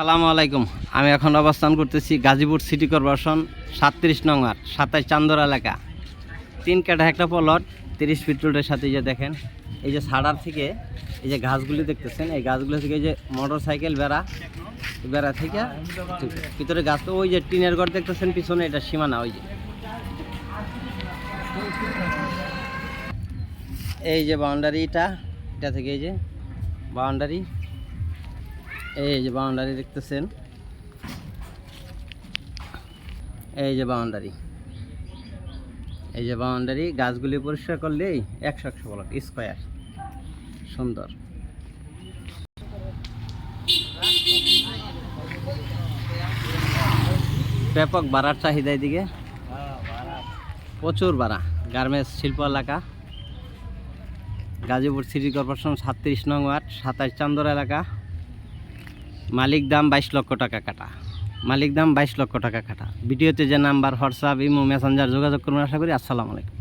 সালামু আলাইকুম। আমি এখন অবস্থান করতেছি গাজীপুর সিটি কর্পোরেশন সাতত্রিশ নং ওয়ার্ড সাতাশ চান্দর এলাকা। তিন কাঠা একটা প্লট তিরিশ ফিট রোডের সাথে যে দেখেন, এই যে ছাড়ার থেকে এই যে গাছগুলি দেখতেছেন, এই গাছগুলো থেকে এই যে মোটর সাইকেল বেড়া বেড়া থেকে ভিতরে গাছ তো ওই যে টিনের ঘর দেখতেছেন, পিছনে এটা সীমানা ওই যে। এই যে বাউন্ডারিটা এটা থেকে এই যে বাউন্ডারি এই যে বাউন্ডারি দেখতেছেন? এই যে বাউন্ডারি। এই যে বাউন্ডারি, গাছগুলি পরিষ্কার করলেই একশো একশো ব্লক, স্কোয়ার। সুন্দর। ব্যাপক বাড়ার চাহিদা এদিকে। প্রচুর বাড়া, গার্মেন্টস শিল্প এলাকা। গাজীপুর সিটি কর্পোরেশন সাতত্রিশ নং ওয়ার্ড সাতাশ চান্দর এলাকা। মালিক দাম বাইশ লক্ষ টাকা কাটা। মালিক দাম বাইশ লক্ষ টাকা কাটা। ভিডিওতে যে নাম্বার, হোয়াটসঅ্যাপ, ইমো, মেসেঞ্জার যোগাযোগ করুন, আশা করি। আসসালামু আলাইকুম।